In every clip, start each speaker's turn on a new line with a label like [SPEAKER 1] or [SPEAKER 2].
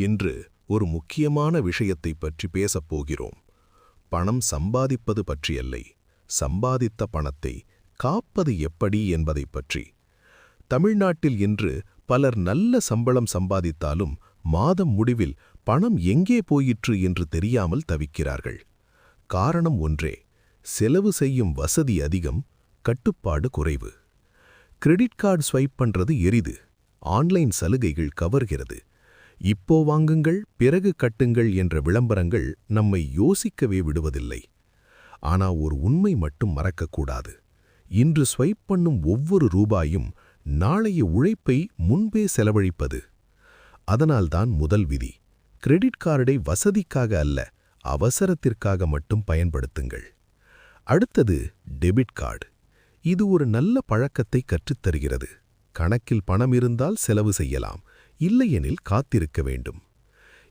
[SPEAKER 1] இன்று ஒரு முக்கியமான விஷயத்தை பற்றி பேசப் போகிறோம். பணம் சம்பாதிப்பது பற்றியல்லை. சம்பாதித்த பணத்தை காப்பது எப்படி என்பதைப் பற்றி. தமிழ்நாட்டில் இன்று பலர் நல்ல சம்பளம் சம்பாதித்தாலும் மாதம் முடிவில் பணம் எங்கே போயிற்று என்று தெரியாமல் தவிக்கிறார்கள். காரணம் ஒன்றே செலவு செய்யும் வசதி அதிகம் கட்டுப்பாடு குறைவு. கிரெடிட் கார்டு ஸ்வைப் பண்றது எரிது. ஆன்லைன் சலுகைகள் கவர்கிறது. இப்போ வாங்குங்கள் பிறகு கட்டுங்கள் என்ற விளம்பரங்கள் நம்மை யோசிக்கவே விடுவதில்லை. ஆனா ஒரு உண்மை மட்டும் மறக்கக்கூடாது இன்று ஸ்வைப் பண்ணும் ஒவ்வொரு ரூபாயும் நாளைய உழைப்பை முன்பே செலவழிப்பது. அதனால்தான் முதல் விதி கிரெடிட் கார்டை வசதிக்காக அல்ல அவசரத்திற்காக மட்டும் பயன்படுத்துங்கள். அடுத்தது டெபிட் கார்டு. இது ஒரு நல்ல பழக்கத்தை கற்றுத்தருகிறது. கணக்கில் பணம் இருந்தால் செலவு செய்யலாம். இல்லையெனில் காத்திருக்க வேண்டும்.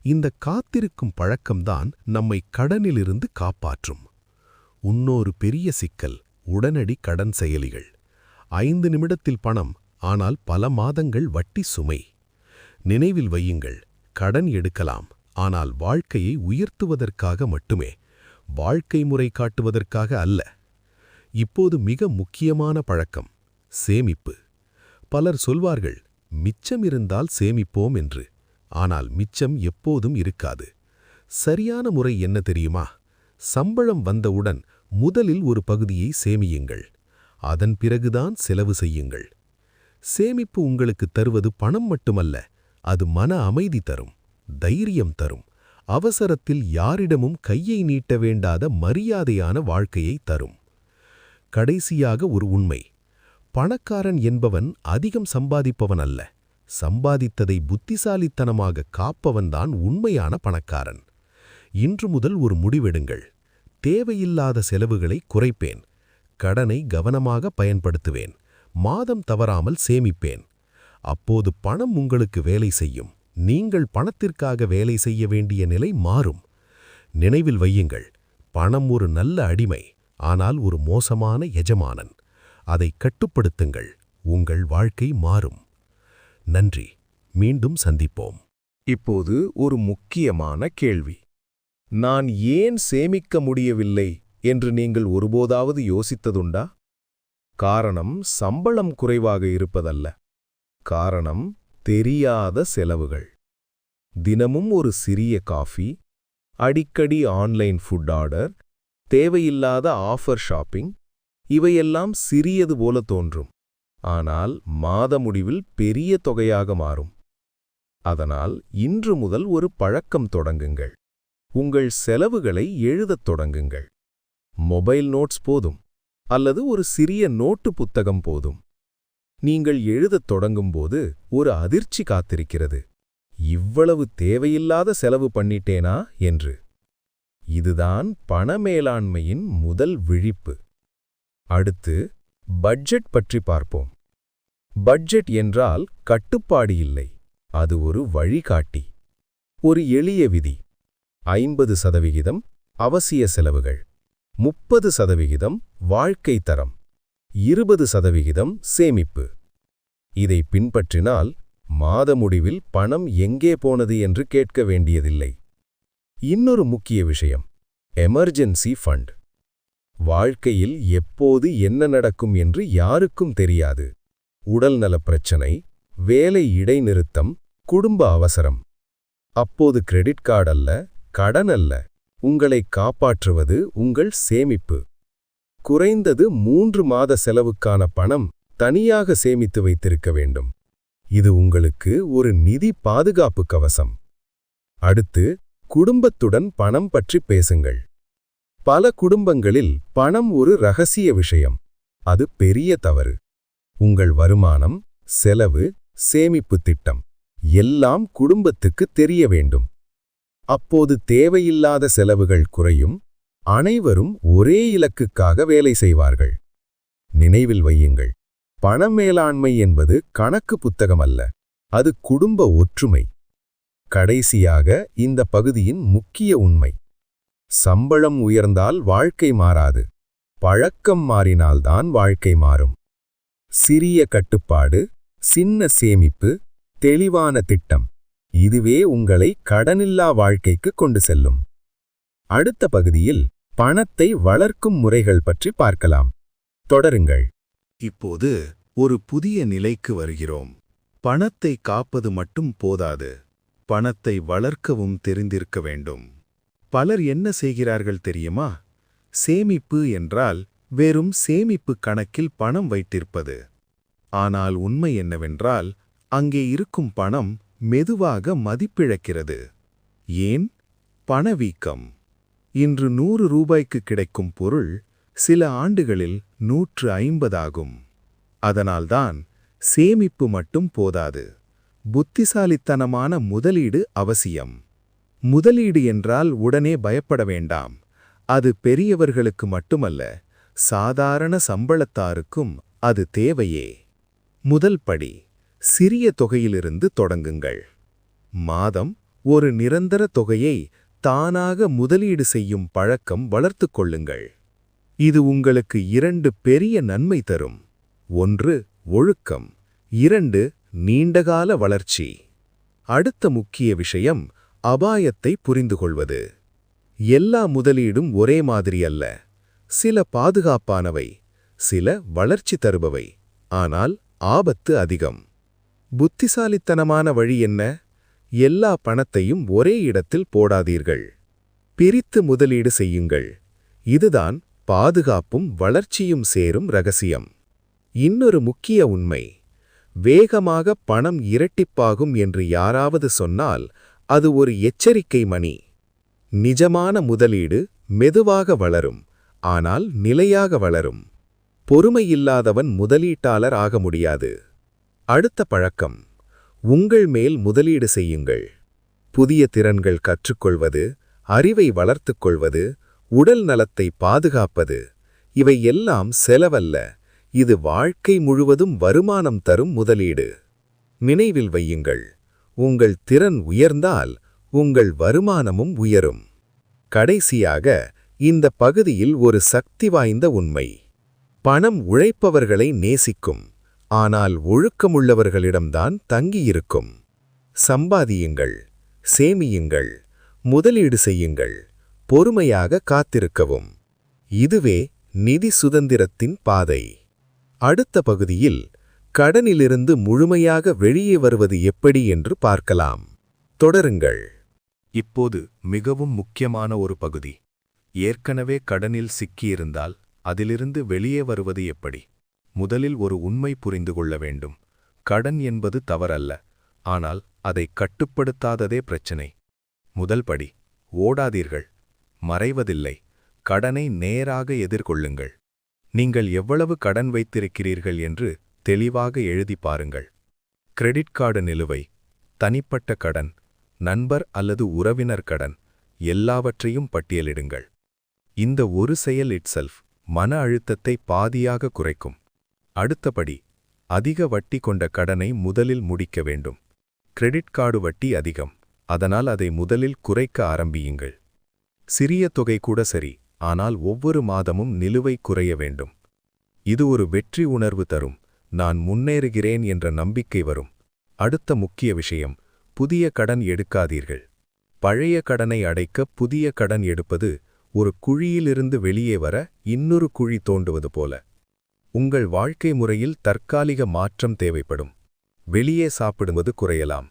[SPEAKER 1] இந்த காத்திருக்கும் பழக்கம்தான் நம்மை கடனிலிருந்து காப்பாற்றும். இன்னொரு பெரிய சிக்கல் உடனடி கடன் செயலிகள். ஐந்து நிமிடத்தில் பணம் ஆனால் பல மாதங்கள் வட்டி சுமை. நினைவில் வையுங்கள் கடன் எடுக்கலாம் ஆனால் வாழ்க்கையை உயர்த்துவதற்காக மட்டுமே வாழ்க்கை முறை காட்டுவதற்காக அல்ல. இப்போது மிக முக்கியமான பழக்கம் சேமிப்பு. பலர் சொல்வார்கள் மிச்சம் இருந்தால் சேமிப்போம் என்று. ஆனால் மிச்சம் எப்போதும் இருக்காது. சரியான முறை என்ன தெரியுமா? சம்பளம் வந்தவுடன் முதலில் ஒரு பகுதியை சேமியுங்கள். அதன் பிறகுதான் செலவு செய்யுங்கள். சேமிப்பு உங்களுக்கு தருவது பணம் மட்டுமல்ல அது மன அமைதி தரும் தைரியம் தரும் அவசரத்தில் யாரிடமும் கையை நீட்ட வேண்டாத மரியாதையான வாழ்க்கையை தரும். கடைசியாக ஒரு உண்மை பணக்காரன் என்பவன் அதிகம் சம்பாதிப்பவன் அல்ல சம்பாதித்ததை புத்திசாலித்தனமாக காப்பவன்தான் உண்மையான பணக்காரன். இன்று முதல் ஒரு முடிவெடுங்கள். தேவையில்லாத செலவுகளை குறைப்பேன். கடனை கவனமாக பயன்படுத்துவேன். மாதம் தவறாமல் சேமிப்பேன். அப்போது பணம் உங்களுக்கு வேலை செய்யும். நீங்கள் பணத்திற்காக வேலை செய்ய வேண்டிய நிலை மாறும். நினைவில் வையுங்கள். பணம் ஒரு நல்ல அடிமை ஆனால் ஒரு மோசமான எஜமானன். அதை கட்டுப்படுத்துங்கள். உங்கள் வாழ்க்கை மாறும். நன்றி. மீண்டும் சந்திப்போம். இப்போது ஒரு முக்கியமான கேள்வி. நான் ஏன் சேமிக்க முடியவில்லை என்று நீங்கள் ஒருபோதாவது யோசித்ததுண்டா? காரணம் சம்பளம் குறைவாக இருப்பதல்ல. காரணம் தெரியாத செலவுகள். தினமும் ஒரு சிறிய காஃபி அடிக்கடி ஆன்லைன் ஃபுட் ஆர்டர் தேவையில்லாத ஆஃபர் ஷாப்பிங் இவையெல்லாம் சிறியது போல தோன்றும். ஆனால் மாத முடிவில் பெரிய தொகையாக மாறும். அதனால் இன்று முதல் ஒரு பழக்கம் தொடங்குங்கள். உங்கள் செலவுகளை எழுதத் தொடங்குங்கள். மொபைல் நோட்ஸ் போதும். அல்லது ஒரு சிறிய நோட்டு புத்தகம் போதும். நீங்கள் எழுதத் தொடங்கும்போது ஒரு அதிர்ச்சி காத்திருக்கிறது. இவ்வளவு தேவையில்லாத செலவு பண்ணிட்டேனா என்று. இதுதான் பண மேலாண்மையின் முதல் விழிப்பு. அடுத்து பட்ஜெட் பற்றி பார்ப்போம். பட்ஜெட் என்றால் கட்டுப்பாடு இல்லை அது ஒரு வழிகாட்டி. ஒரு எளிய விதி ஐம்பது சதவிகிதம் அவசிய செலவுகள் முப்பது சதவிகிதம் வாழ்க்கை தரம் இருபது சதவிகிதம் சேமிப்பு. இதை பின்பற்றினால் மாத முடிவில் பணம் எங்கே போனது என்று கேட்க வேண்டியதில்லை. இன்னொரு முக்கிய விஷயம் எமர்ஜென்சி ஃபண்ட். வாழ்க்கையில் எப்போது என்ன நடக்கும் என்று யாருக்கும் தெரியாது. உடல்நலப் பிரச்சனை வேலை இடைநிறுத்தம் குடும்ப அவசரம். அப்போது கிரெடிட் கார்டு அல்ல கடன் அல்ல. உங்களை காப்பாற்றுவது உங்கள் சேமிப்பு. குறைந்தது மூன்று மாத செலவுக்கான பணம் தனியாக சேமித்து வைத்திருக்க வேண்டும். இது உங்களுக்கு ஒரு நிதி பாதுகாப்பு கவசம். அடுத்து குடும்பத்துடன் பணம் பற்றி பேசுங்கள். பல குடும்பங்களில் பணம் ஒரு ரகசிய விஷயம். அது பெரிய தவறு. உங்கள் வருமானம் செலவு சேமிப்பு திட்டம் எல்லாம் குடும்பத்துக்கு தெரிய வேண்டும். அப்போது தேவையில்லாத செலவுகள் குறையும். அனைவரும் ஒரே இலக்குக்காக வேலை செய்வார்கள். நினைவில் வையுங்கள். பண மேலாண்மை என்பது கணக்கு புத்தகம் அல்ல. அது குடும்ப ஒற்றுமை. கடைசியாக இந்த பகுதியின் முக்கிய உண்மை. சம்பளம் உயர்ந்தால் வாழ்க்கை மாறாது. பழக்கம் மாறினால்தான் வாழ்க்கை மாறும். சிறிய கட்டுப்பாடு சின்ன சேமிப்பு தெளிவான திட்டம்
[SPEAKER 2] இதுவே உங்களை கடனில்லா வாழ்க்கைக்கு கொண்டு செல்லும். அடுத்த பகுதியில் பணத்தை வளர்க்கும் முறைகள் பற்றி பார்க்கலாம். தொடருங்கள்.
[SPEAKER 1] இப்போது ஒரு புதிய நிலைக்கு வருகிறோம். பணத்தை காப்பது மட்டும் போதாது. பணத்தை வளர்க்கவும் தெரிந்திருக்க வேண்டும். பலர் என்ன செய்கிறார்கள் தெரியுமா? சேமிப்பு என்றால் வெறும் சேமிப்பு கணக்கில் பணம் வைத்திருப்பது. ஆனால் உண்மை என்னவென்றால் அங்கே இருக்கும் பணம் மெதுவாக மதிப்பிழக்கிறது. ஏன்? பணவீக்கம். இன்று நூறு ரூபாய்க்கு கிடைக்கும் பொருள் சில ஆண்டுகளில் நூற்று ஐம்பதாகும். அதனால்தான் சேமிப்பு மட்டும் போதாது. புத்திசாலித்தனமான முதலீடு அவசியம். முதலீடு என்றால் உடனே பயப்பட வேண்டாம். அது பெரியவர்களுக்கு மட்டுமல்ல சாதாரண சம்பளத்தாருக்கும் அது தேவையே. முதல் படி சிறிய தொகையிலிருந்து தொடங்குங்கள். மாதம் ஒரு நிரந்தர தொகையை தானாக முதலீடு செய்யும் பழக்கம் வளர்த்துக் கொள்ளுங்கள். இது உங்களுக்கு இரண்டு பெரிய நன்மை தரும். ஒன்று ஒழுக்கம். இரண்டு நீண்டகால வளர்ச்சி. அடுத்த முக்கிய விஷயம் அபாயத்தை புரிந்துகொள்வது. எல்லா முதலீடும் ஒரே மாதிரி அல்ல. சில பாதுகாப்பானவை சில வளர்ச்சி தருபவை. ஆனால் ஆபத்து அதிகம். புத்திசாலித்தனமான வழி என்ன? எல்லா பணத்தையும் ஒரே இடத்தில் போடாதீர்கள். பிரித்து முதலீடு செய்யுங்கள். இதுதான் பாதுகாப்பும் வளர்ச்சியும் சேரும் ரகசியம். இன்னொரு முக்கிய உண்மை. வேகமாக பணம் இரட்டிப்பாகும் என்று யாராவது சொன்னால் அது ஒரு எச்சரிக்கை மணி. நிஜமான முதலீடு மெதுவாக வளரும் ஆனால் நிலையாக வளரும். பொறுமையில்லாதவன் முதலீட்டாளர் ஆக முடியாது. அடுத்த பழக்கம் உங்கள் மேல் முதலீடு செய்யுங்கள். புதிய திறன்கள் கற்றுக்கொள்வது அறிவை வளர்த்துக் கொள்வது உடல் நலத்தை பாதுகாப்பது இவை எல்லாம் செலவல்ல. இது வாழ்க்கை முழுவதும் வருமானம் தரும் முதலீடு. நினைவில் வையுங்கள் உங்கள் திறன் உயர்ந்தால் உங்கள் வருமானமும் உயரும். கடைசியாக இந்த பகுதியில் ஒரு சக்தி வாய்ந்த உண்மை. பணம் உழைப்பவர்களை நேசிக்கும். ஆனால் ஒழுக்கமுள்ளவர்களிடம்தான் தங்கியிருக்கும். சம்பாதியுங்கள் சேமியுங்கள் முதலீடு செய்யுங்கள் பொறுமையாக காத்திருக்கவும். இதுவே நிதி சுதந்திரத்தின் பாதை. அடுத்த பகுதியில் கடனிலிருந்து முழுமையாக வெளியே வருவது எப்படி என்று பார்க்கலாம். தொடருங்கள். இப்போது மிகவும் முக்கியமான ஒரு பகுதி. ஏற்கனவே கடனில் சிக்கியிருந்தால் அதிலிருந்து வெளியே வருவது எப்படி? முதலில் ஒரு உண்மை புரிந்து கொள்ள வேண்டும். கடன் என்பது தவறல்ல. ஆனால் அதை கட்டுப்படுத்தாததே பிரச்சினை. முதல் படி ஓடாதீர்கள். மறைவதில்லை. கடனை நேராக எதிர்கொள்ளுங்கள். நீங்கள் எவ்வளவு கடன் வைத்திருக்கிறீர்கள் என்று தெளிவாக எழுதி பாருங்கள். கிரெடிட் கார்டு நிலுவை தனிப்பட்ட கடன் நண்பர் அல்லது உறவினர் கடன் எல்லாவற்றையும் பட்டியலிடுங்கள். இந்த ஒரு செயல் இட்செல்ஃப் மன அழுத்தத்தை பாதியாக குறைக்கும். அடுத்தபடி அதிக வட்டி கொண்ட கடனை முதலில் முடிக்க வேண்டும். கிரெடிட் கார்டு வட்டி அதிகம் அதனால் அதை முதலில் குறைக்க ஆரம்பியுங்கள். சிறிய தொகை கூட சரி ஆனால் ஒவ்வொரு மாதமும் நிலுவை குறைய வேண்டும். இது ஒரு வெற்றி உணர்வு தரும். நான் முன்னேறுகிறேன் என்ற நம்பிக்கை வரும். அடுத்த முக்கிய விஷயம் புதிய கடன் எடுக்காதீர்கள். பழைய கடனை அடைக்க புதிய கடன் எடுப்பது ஒரு குழியிலிருந்து வெளியே வர இன்னொரு குழி தோண்டுவது போல. உங்கள் வாழ்க்கை முறையில் தற்காலிக மாற்றம் தேவைப்படும். வெளியே சாப்பிடுவது குறையலாம்.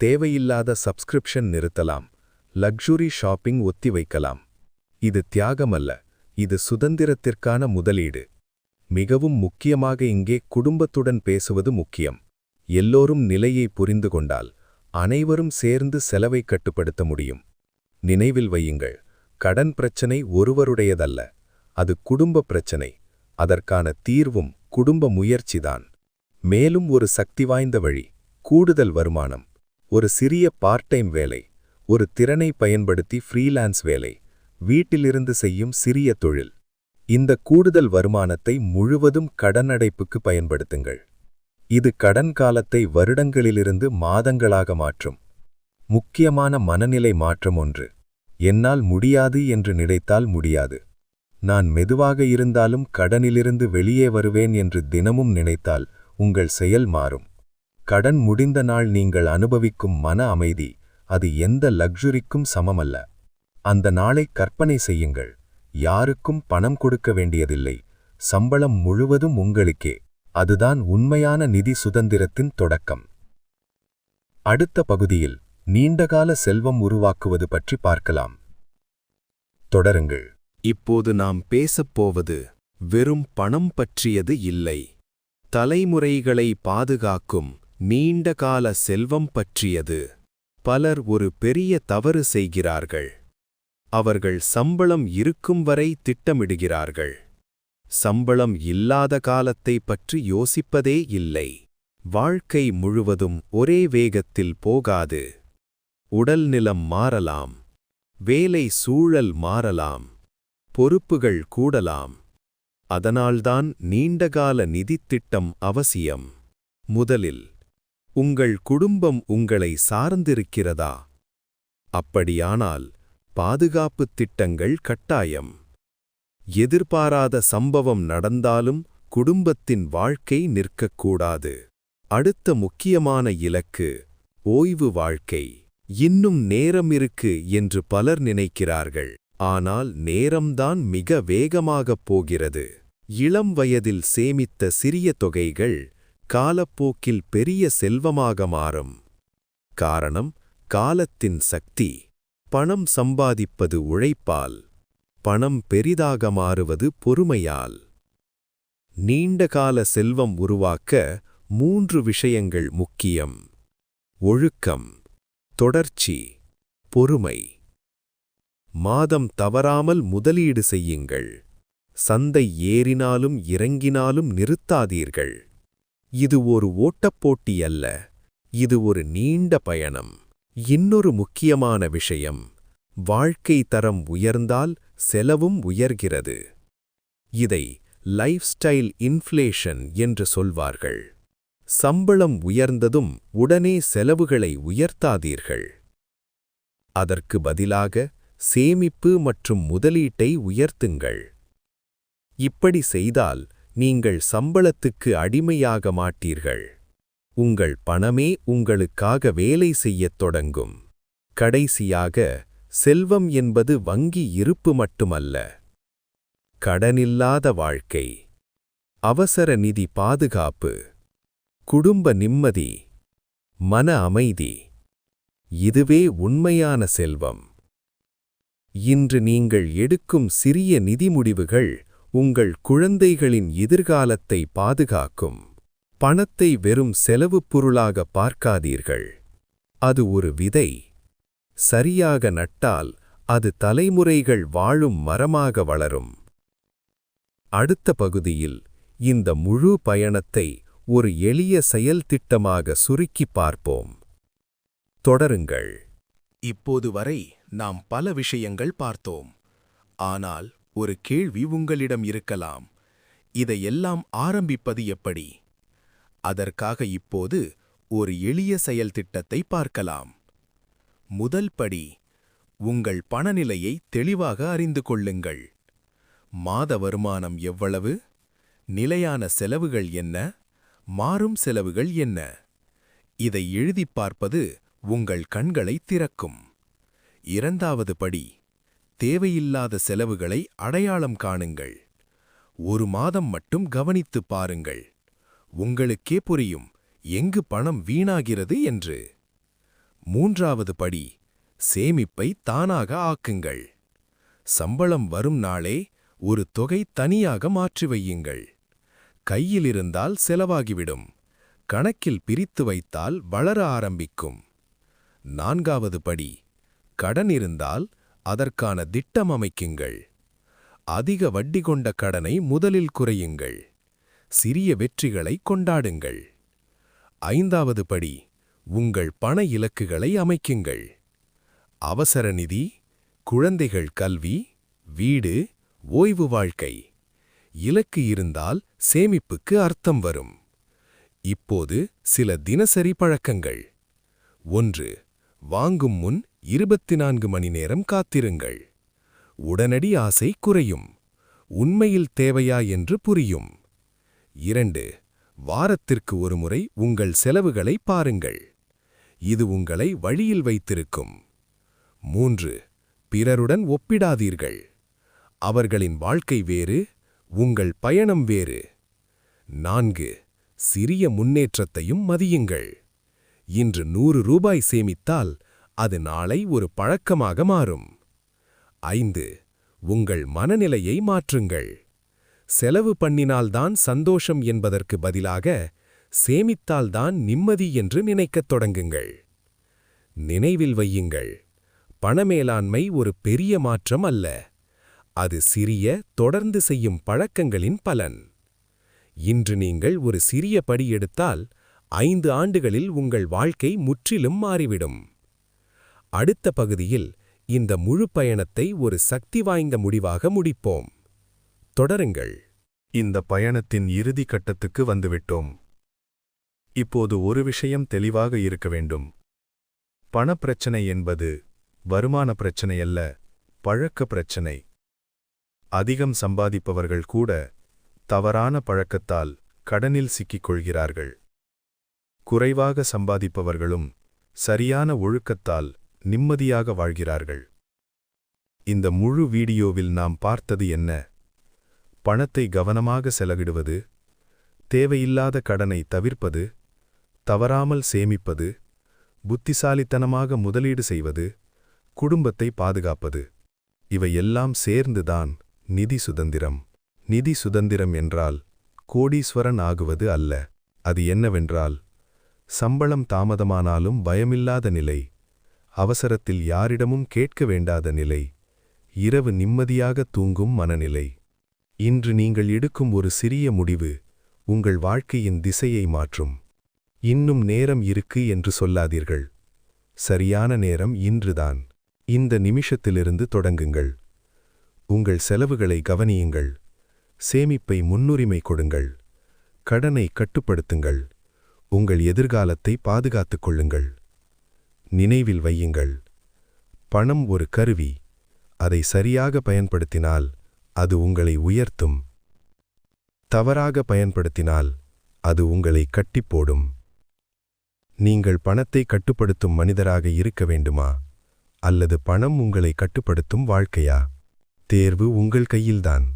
[SPEAKER 1] தேவையில்லாத சப்ஸ்கிரிப்ஷன் நிறுத்தலாம். லக்ஸுரி ஷாப்பிங் ஒத்திவைக்கலாம். இது தியாகமல்ல. இது சுதந்திரத்திற்கான முதலீடு. மிகவும் முக்கியமாக இங்கே குடும்பத்துடன் பேசுவது முக்கியம். எல்லோரும் நிலையை புரிந்து கொண்டால் அனைவரும் சேர்ந்து செலவை கட்டுப்படுத்த முடியும். நினைவில் வையுங்கள் கடன் பிரச்சனை ஒருவருடையதல்ல அது குடும்ப பிரச்சனை அதற்கான தீர்வும் குடும்ப முயற்சிதான். மேலும் ஒரு சக்தி வாய்ந்த வழி கூடுதல் வருமானம் ஒரு சிறிய பார்ட் டைம் வேலை ஒரு திறனை பயன்படுத்தி ஃப்ரீலான்ஸ் வேலை வீட்டிலிருந்து செய்யும் சிறிய தொழில். இந்த கூடுதல் வருமானத்தை முழுவதும் கடனடைப்புக்கு பயன்படுத்துங்கள். இது கடன் காலத்தை வருடங்களிலிருந்து மாதங்களாக மாற்றும். முக்கியமான மனநிலை மாற்றம் ஒன்று. என்னால் முடியாது என்று நினைத்தால் முடியாது. நான் மெதுவாக இருந்தாலும் கடனிலிருந்து வெளியே வருவேன் என்று தினமும் நினைத்தால் உங்கள் செயல் மாறும்.
[SPEAKER 2] கடன் முடிந்த நாள் நீங்கள் அனுபவிக்கும் மன அமைதி அது எந்த லக்ஸுரிக்கும் சமமல்ல. அந்த நாளை கற்பனை செய்யுங்கள். யாருக்கும் பணம் கொடுக்க வேண்டியதில்லை. சம்பளம் முழுவதும் உங்களுக்கே. அதுதான் உண்மையான நிதி சுதந்திரத்தின் தொடக்கம். அடுத்த பகுதியில் நீண்டகால செல்வம் உருவாக்குவது பற்றி பார்க்கலாம். தொடருங்கள்.
[SPEAKER 1] இப்போது நாம் பேசப்போவது வெறும் பணம் பற்றியது இல்லை. தலைமுறைகளை பாதுகாக்கும் நீண்டகால செல்வம் பற்றியது. பலர் ஒரு பெரிய தவறு செய்கிறார்கள். அவர்கள் சம்பளம் இருக்கும் வரை திட்டமிடுகிறார்கள். சம்பளம் இல்லாத காலத்தை பற்றி யோசிப்பதே இல்லை. வாழ்க்கை முழுவதும் ஒரே வேகத்தில் போகாது. உடல்நிலம் மாறலாம். வேலை சூழல் மாறலாம். பொறுப்புகள் கூடலாம். அதனால்தான் நீண்டகால நிதித்திட்டம் அவசியம். முதலில் உங்கள் குடும்பம் உங்களை சார்ந்திருக்கிறதா? அப்படியானால் பாதுகாப்புத் திட்டங்கள் கட்டாயம். எதிர்பாராத சம்பவம் நடந்தாலும் குடும்பத்தின் வாழ்க்கை நிற்கக்கூடாது. அடுத்த முக்கியமான இலக்கு ஓய்வு வாழ்க்கை. இன்னும் நேரம் இருக்கு என்று பலர் நினைக்கிறார்கள். ஆனால் நேரம்தான் மிக வேகமாகப் போகிறது. இளம் வயதில் சேமித்த சிறிய தொகைகள் காலப்போக்கில் பெரிய செல்வமாக மாறும். காரணம் காலத்தின் சக்தி. பணம் சம்பாதிப்பது உழைப்பால் பணம் பெரிதாக மாறுவது பொறுமையால். நீண்டகால செல்வம் உருவாக்க மூன்று விஷயங்கள் முக்கியம். ஒழுக்கம் தொடர்ச்சி பொறுமை. மாதம் தவறாமல் முதலீடு செய்யுங்கள். சந்தை ஏறினாலும் இறங்கினாலும் நிறுத்தாதீர்கள். இது ஒரு ஓட்டப்போட்டி அல்ல இது ஒரு நீண்ட பயணம். இன்னொரு முக்கியமான விஷயம் வாழ்க்கை தரம் உயர்ந்தால் செலவும் உயர்கிறது. இதை லைஃப் ஸ்டைல் இன்ஃப்ளேஷன் என்று சொல்வார்கள். சம்பளம் உயர்ந்ததும் உடனே செலவுகளை உயர்த்தாதீர்கள். அதற்கு பதிலாக சேமிப்பு மற்றும் முதலீட்டை உயர்த்துங்கள். இப்படி செய்தால் நீங்கள் சம்பளத்துக்கு அடிமையாக மாட்டீர்கள். உங்கள் பணமே உங்களுக்காக வேலை செய்யத் தொடங்கும். கடைசியாக செல்வம் என்பது வங்கி இருப்பு மட்டுமல்ல. கடனில்லாத வாழ்க்கை. அவசர நிதி பாதுகாப்பு. குடும்ப நிம்மதி. மன அமைதி. இதுவே உண்மையான செல்வம். இன்று நீங்கள் எடுக்கும் சிறிய நிதி முடிவுகள் உங்கள் குழந்தைகளின் எதிர்காலத்தை பாதுகாக்கும். பணத்தை வெறும் செலவுப் பொருளாக பார்க்காதீர்கள். அது ஒரு விதை. சரியாக நட்டால் அது தலைமுறைகள் வாழும் மரமாக வளரும். அடுத்த பகுதியில் இந்த முழு பயணத்தை ஒரு எளிய செயல்திட்டமாக சுருக்கிப் பார்ப்போம். தொடருங்கள். இப்போது வரை நாம் பல விஷயங்கள் பார்த்தோம். ஆனால் ஒரு கேள்வி உங்களிடம் இருக்கலாம். இதையெல்லாம் ஆரம்பிப்பது எப்படி? அதற்காக இப்போது ஒரு எளிய செயல்திட்டத்தை பார்க்கலாம். முதல் படி உங்கள் பணநிலையை தெளிவாக அறிந்து கொள்ளுங்கள். மாத வருமானம் எவ்வளவு? நிலையான செலவுகள் என்ன? மாறும் செலவுகள் என்ன? இதை எழுதிப் பார்ப்பது உங்கள் கண்களை திறக்கும். இரண்டாவது படி தேவையில்லாத செலவுகளை அடையாளம் காணுங்கள். ஒரு மாதம் மட்டும் கவனித்துப் பாருங்கள். உங்களுக்கே புரியும் எங்கு பணம் வீணாகிறது என்று. மூன்றாவது படி சேமிப்பை தானாக ஆக்குங்கள். சம்பளம் வரும் நாளே ஒரு தொகை தனியாக மாற்றி வையுங்கள். கையில் இருந்தால் செலவாகிவிடும் கணக்கில் பிரித்து வைத்தால் வளர ஆரம்பிக்கும். நான்காவது படி கடன் இருந்தால் அதற்கான திட்டம் அமைக்குங்கள். அதிக வட்டி கொண்ட கடனை முதலில் குறையுங்கள். சிறிய வெற்றிகளை கொண்டாடுங்கள். ஐந்தாவது படி உங்கள் பண இலக்குகளை அமைக்குங்கள். அவசர நிதி குழந்தைகள் கல்வி வீடு ஓய்வு வாழ்க்கை. இலக்கு இருந்தால் சேமிப்புக்கு அர்த்தம் வரும். இப்போது சில தினசரி பழக்கங்கள். ஒன்று வாங்கும் முன் இருபத்தி நான்கு மணி நேரம் காத்திருங்கள். உடனடி ஆசை குறையும். உண்மையில் தேவையா என்று புரியும். இரண்டு வாரத்திற்கு ஒருமுறை உங்கள் செலவுகளை பாருங்கள். இது உங்களை வழியில் வைத்திருக்கும். மூன்று பிறருடன் ஒப்பிடாதீர்கள். அவர்களின் வாழ்க்கை வேறு உங்கள் பயணம் வேறு. நான்கு சிறிய முன்னேற்றத்தையும் மதியுங்கள். இன்று நூறு ரூபாய் சேமித்தால் அது நாளை ஒரு பழக்கமாக மாறும். ஐந்து உங்கள் மனநிலையை மாற்றுங்கள். செலவு பண்ணினால்தான் சந்தோஷம் என்பதற்கு பதிலாக சேமித்தால்தான் நிம்மதி என்று நினைக்கத் தொடங்குங்கள். நினைவில் வையுங்கள். பணமேலாண்மை ஒரு பெரிய மாற்றம் அல்ல. அது சிறிய தொடர்ந்து செய்யும் பழக்கங்களின் பலன். இன்று நீங்கள் ஒரு சிறிய படி எடுத்தால் ஐந்து ஆண்டுகளில் உங்கள் வாழ்க்கை முற்றிலும் மாறிவிடும். அடுத்த பகுதியில் இந்த முழு பயணத்தை ஒரு சக்தி வாய்ந்த முடிவாக முடிப்போம். தொடருங்கள்.
[SPEAKER 3] இந்த பயணத்தின் இறுதி கட்டத்துக்கு வந்துவிட்டோம். இப்போது ஒரு விஷயம் தெளிவாக இருக்க வேண்டும். பணப்பிரச்சனை என்பது வருமான பிரச்சனை அல்ல பழக்க பிரச்சனை. அதிகம் சம்பாதிப்பவர்கள் கூட தவறான பழக்கத்தால் கடனில் சிக்கிக் கொள்கிறார்கள் குறைவாக சம்பாதிப்பவர்களும் சரியான ஒழுக்கத்தால் நிம்மதியாக வாழ்கிறார்கள். இந்த முழு வீடியோவில் நாம் பார்த்தது என்ன? பணத்தை கவனமாக செலவிடுவது தேவையில்லாத கடனை தவிர்ப்பது தவறாமல் சேமிப்பது புத்திசாலித்தனமாக முதலீடு செய்வது குடும்பத்தை பாதுகாப்பது இவையெல்லாம் சேர்ந்துதான் நிதி சுதந்திரம். நிதி சுதந்திரம் என்றால் கோடீஸ்வரன் ஆகுவது அல்ல. அது என்னவென்றால் சம்பளம் தாமதமானாலும் பயமில்லாத நிலை அவசரத்தில் யாரிடமும் கேட்க வேண்டாத நிலை இரவு நிம்மதியாக தூங்கும் மனநிலை. இன்று நீங்கள் எடுக்கும் ஒரு சிறிய முடிவு உங்கள் வாழ்க்கையின் திசையை மாற்றும். இன்னும் நேரம் இருக்கு என்று சொல்லாதீர்கள். சரியான நேரம் இன்றுதான். இந்த நிமிஷத்திலிருந்து தொடங்குங்கள். உங்கள் செலவுகளை கவனியுங்கள். சேமிப்பை முன்னுரிமை கொடுங்கள். கடனை கட்டுப்படுத்துங்கள். உங்கள் எதிர்காலத்தை பாதுகாத்துக் கொள்ளுங்கள். நினைவில் வையுங்கள். பணம் ஒரு கருவி. அதை சரியாக பயன்படுத்தினால் அது உங்களை உயர்த்தும். தவறாக பயன்படுத்தினால் அது உங்களை கட்டிப்போடும். நீங்கள் பணத்தை கட்டுப்படுத்தும் மனிதராக இருக்க வேண்டுமா? அல்லது பணம் உங்களை கட்டுப்படுத்தும் வாழ்க்கையா? தேர்வு உங்கள் கையில்தான்.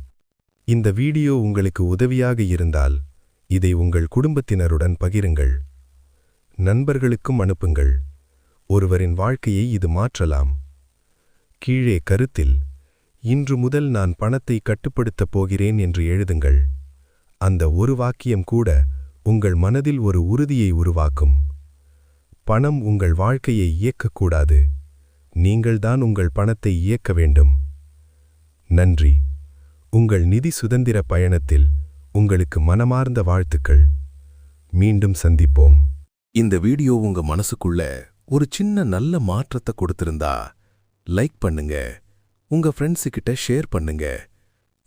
[SPEAKER 3] இந்த வீடியோ உங்களுக்கு உதவியாக இருந்தால் இதை உங்கள் குடும்பத்தினருடன் பகிருங்கள். நண்பர்களுக்கும் அனுப்புங்கள். ஒருவரின் வாழ்க்கையை இது மாற்றலாம். கீழே கருத்தில் இன்று முதல் நான் பணத்தை கட்டுப்படுத்தப் போகிறேன் என்று எழுதுங்கள். அந்த ஒரு வாக்கியம் கூட உங்கள் மனதில் ஒரு உறுதியை உருவாக்கும். பணம் உங்கள் வாழ்க்கையை இயக்கக்கூடாது. நீங்கள்தான் உங்கள் பணத்தை இயக்க வேண்டும். நன்றி. உங்கள் நிதி சுதந்திர பயணத்தில் உங்களுக்கு மனமார்ந்த வாழ்த்துக்கள். மீண்டும் சந்திப்போம்.
[SPEAKER 1] இந்த வீடியோ உங்க மனசுக்குள்ள ஒரு சின்ன நல்ல மாற்றத்தை கொடுத்திருந்தா லைக் பண்ணுங்க. உங்க ஃப்ரெண்ட்ஸுக்கிட்ட ஷேர் பண்ணுங்க.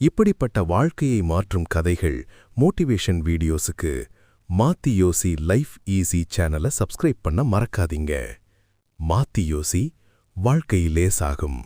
[SPEAKER 1] இப்படிப்பட்ட வாழ்க்கையை மாற்றும் கதைகள் மோட்டிவேஷன் வீடியோஸுக்கு மாத்தி யோசி லைஃப் ஈஸி சேனலை சப்ஸ்கிரைப் பண்ண மறக்காதீங்க. மாத்தி யோசி வாழ்க்கை லேசாகும்.